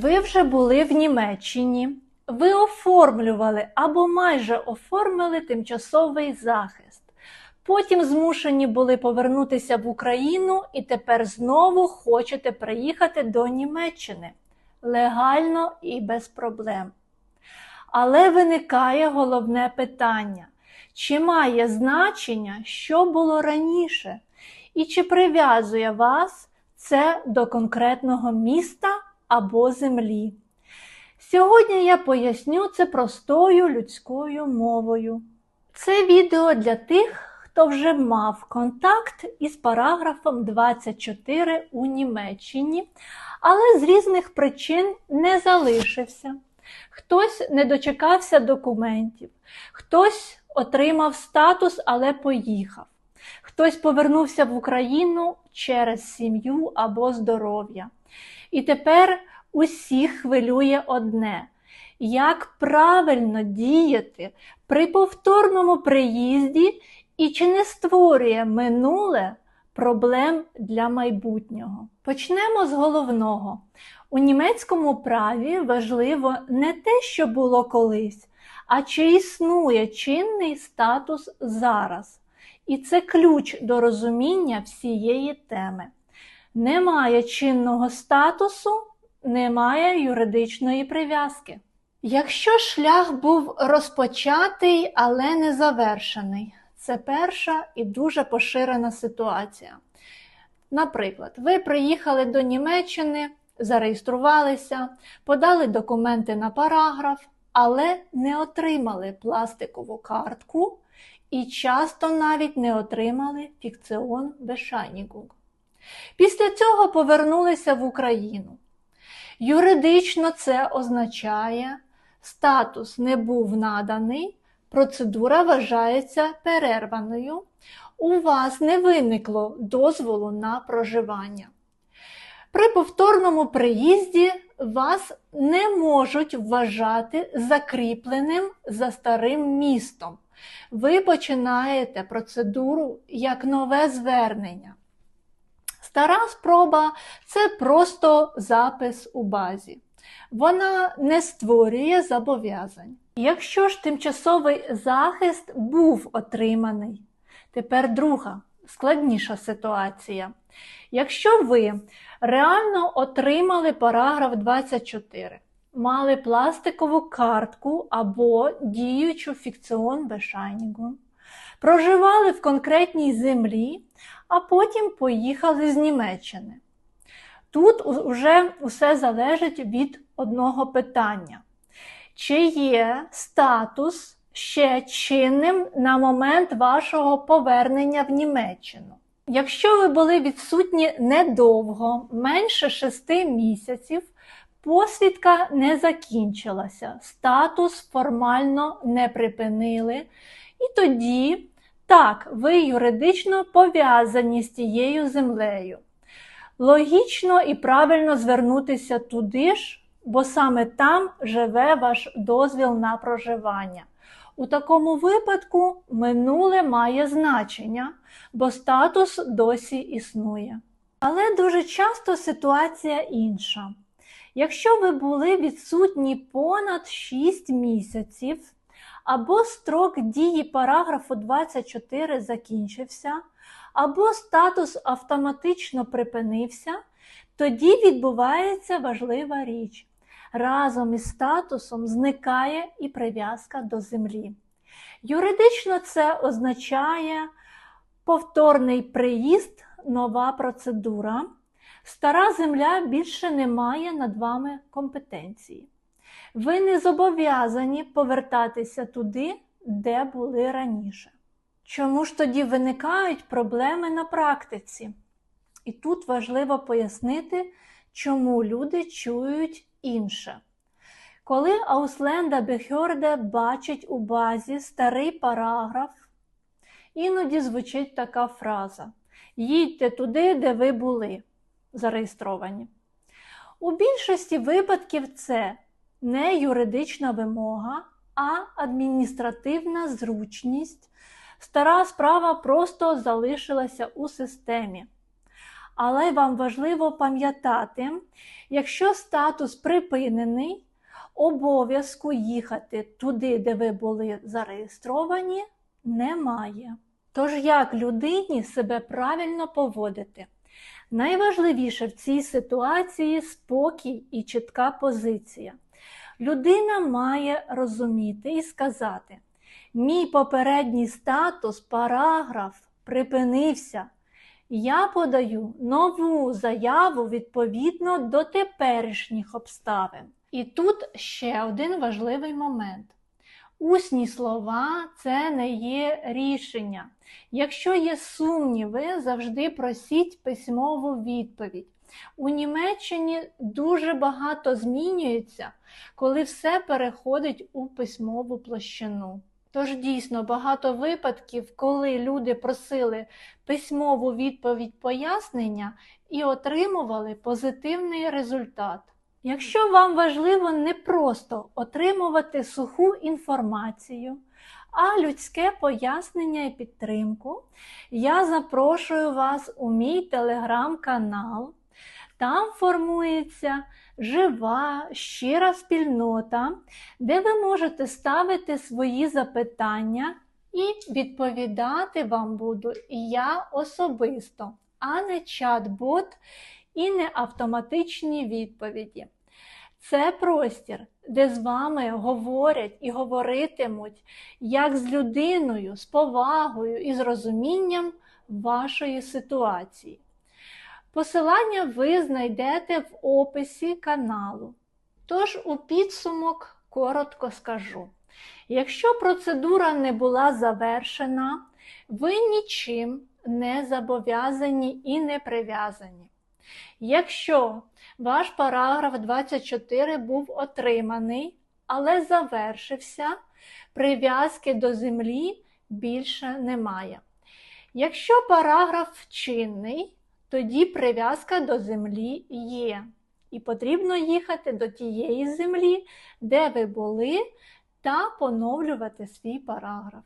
Ви вже були в Німеччині, ви оформлювали або майже оформили тимчасовий захист. Потім змушені були повернутися в Україну і тепер знову хочете приїхати до Німеччини. Легально і без проблем. Але виникає головне питання: чи має значення, що було раніше, і чи прив'язує вас це до конкретного міста або землі? Сьогодні я поясню це простою людською мовою. Це відео для тих, хто вже мав контакт із параграфом 24 у Німеччині, але з різних причин не залишився. Хтось не дочекався документів, хтось отримав статус, але поїхав. Хтось повернувся в Україну через сім'ю або здоров'я. І тепер усіх хвилює одне: як правильно діяти при повторному приїзді і чи не створює минуле проблем для майбутнього? Почнемо з головного. У німецькому праві важливо не те, що було колись, а чи існує чинний статус зараз. І це ключ до розуміння всієї теми. Немає чинного статусу, немає юридичної прив'язки. Якщо шлях був розпочатий, але не завершений, це перша і дуже поширена ситуація. Наприклад, ви приїхали до Німеччини, зареєструвалися, подали документи на параграф, але не отримали пластикову картку і часто навіть не отримали фікціон Bescheinigung. Після цього повернулися в Україну. Юридично це означає, статус не був наданий, процедура вважається перерваною, у вас не виникло дозволу на проживання. При повторному приїзді вас не можуть вважати закріпленим за старим містом. Ви починаєте процедуру як нове звернення. Стара спроба це просто запис у базі. Вона не створює зобов'язань. Якщо ж тимчасовий захист був отриманий, тепер друга складніша ситуація. Якщо ви реально отримали параграф 24, мали пластикову картку або діючу фікціон Bescheinigung, проживали в конкретній землі, а потім поїхали з Німеччини. Тут вже все залежить від одного питання. Чи є статус ще чинним на момент вашого повернення в Німеччину? Якщо ви були відсутні недовго, менше 6 місяців, посвідка не закінчилася, статус формально не припинили, і тоді, так, ви юридично пов'язані з тією землею. Логічно і правильно звернутися туди ж, бо саме там живе ваш дозвіл на проживання. У такому випадку минуле має значення, бо статус досі існує. Але дуже часто ситуація інша. Якщо ви були відсутні понад 6 місяців, або строк дії параграфу 24 закінчився, або статус автоматично припинився, тоді відбувається важлива річ. Разом із статусом зникає і прив'язка до землі. Юридично це означає повторний приїзд, нова процедура. Стара земля більше не має над вами компетенції. Ви не зобов'язані повертатися туди, де були раніше. Чому ж тоді виникають проблеми на практиці? І тут важливо пояснити, чому люди чують інше. Коли Аусленда Бехьорде бачить у базі старий параграф, іноді звучить така фраза: їдьте туди, де ви були зареєстровані. У більшості випадків це не юридична вимога, а адміністративна зручність. Стара справа просто залишилася у системі. Але вам важливо пам'ятати, якщо статус припинений, обов'язку їхати туди, де ви були зареєстровані, немає. Тож як людині себе правильно поводити? Найважливіше в цій ситуації спокій і чітка позиція. Людина має розуміти і сказати: мій попередній статус, параграф припинився. Я подаю нову заяву відповідно до теперішніх обставин. І тут ще один важливий момент. Усні слова це не є рішення. Якщо є сумніви, завжди просіть письмову відповідь. У Німеччині дуже багато змінюється, коли все переходить у письмову площину. Тож дійсно багато випадків, коли люди просили письмову відповідь пояснення і отримували позитивний результат. Якщо вам важливо не просто отримувати суху інформацію, а людське пояснення і підтримку, я запрошую вас у мій телеграм-канал. Там формується жива, щира спільнота, де ви можете ставити свої запитання і відповідати вам буду я особисто, а не чат-бот і не автоматичні відповіді. Це простір, де з вами говорять і говоритимуть як з людиною, з повагою і з розумінням вашої ситуації. Посилання ви знайдете в описі каналу. Тож у підсумок коротко скажу: якщо процедура не була завершена, ви нічим не зобов'язані і не прив'язані. Якщо ваш параграф 24 був отриманий, але завершився, прив'язки до землі більше немає. Якщо параграф чинний, тоді прив'язка до землі є. І потрібно їхати до тієї землі, де ви були, та поновлювати свій параграф.